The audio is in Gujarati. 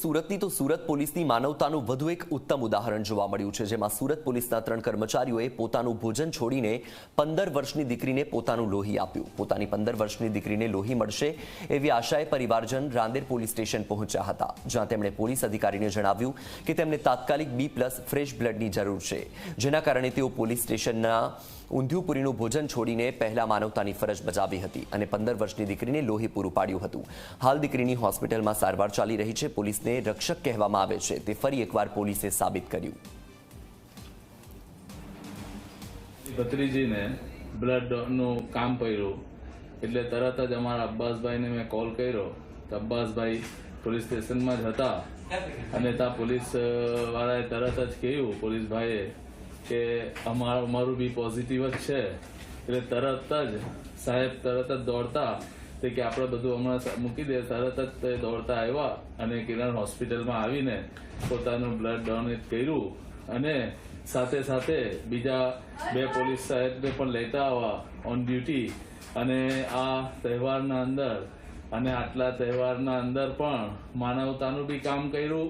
સુરતની તો સુરત પોલીસની માનવતાનું વધુ એક ઉત્તમ ઉદાહરણ જોવા મળ્યું છે, જેમાં સુરત પોલીસના ત્રણ કર્મચારીઓએ પોતાનું ભોજન છોડીને પંદર વર્ષની દીકરીને પોતાનું લોહી આપ્યું. પોતાની પંદર વર્ષની દીકરીને લોહી મળશે એવી આશાએ પરિવારજન રાંદેર પોલીસ સ્ટેશન પહોંચ્યા હતા, જ્યાં તેમણે પોલીસ અધિકારીને જણાવ્યું કે તેમને તાત્કાલિક બી પ્લસ ફ્રેશ બ્લડની જરૂર છે, જેના કારણે તેઓ પોલીસ સ્ટેશનના ઊંધિયુપુરીનું ભોજન છોડીને પહેલા માનવતાની ફરજ બજાવી હતી અને પંદર વર્ષની દીકરીને લોહી પૂરું પાડ્યું હતું. હાલ દીકરીની હોસ્પિટલમાં સારવાર ચાલી રહી છે. પોલીસને રક્ષક કહેવામાં આવે છે. તે ફરી એકવાર પોલીસે સાબિત કર્યું. ભત્રીજીને બ્લડનું કામ કર્યું એટલે તરત જ અમારા અબ્બાસભાઈને મેં કોલ કર્યો તો અબ્બાસભાઈ પોલીસ સ્ટેશનમાં જ હતા. અને ત્યાં પોલીસ વાળાએ તરત જ કહ્યું પોલીસભાઈએ કે અમારું અમારું બી પોઝિટિવ જ છે. એટલે તરત જ સાહેબ તરત જ દોડતા તે કે આપણે બધું હમણાં મૂકી દે, તરત જ તે દોડતા આવ્યા અને કિરણ હોસ્પિટલમાં આવીને પોતાનું બ્લડ ડોનેટ કર્યું અને સાથે સાથે બીજા બે પોલીસ સાહેબને પણ લેતા આવવા ઓન ડ્યુટી અને આ તહેવારના અંદર અને આટલા તહેવારના અંદર પણ માનવતાનું બી કામ કર્યું.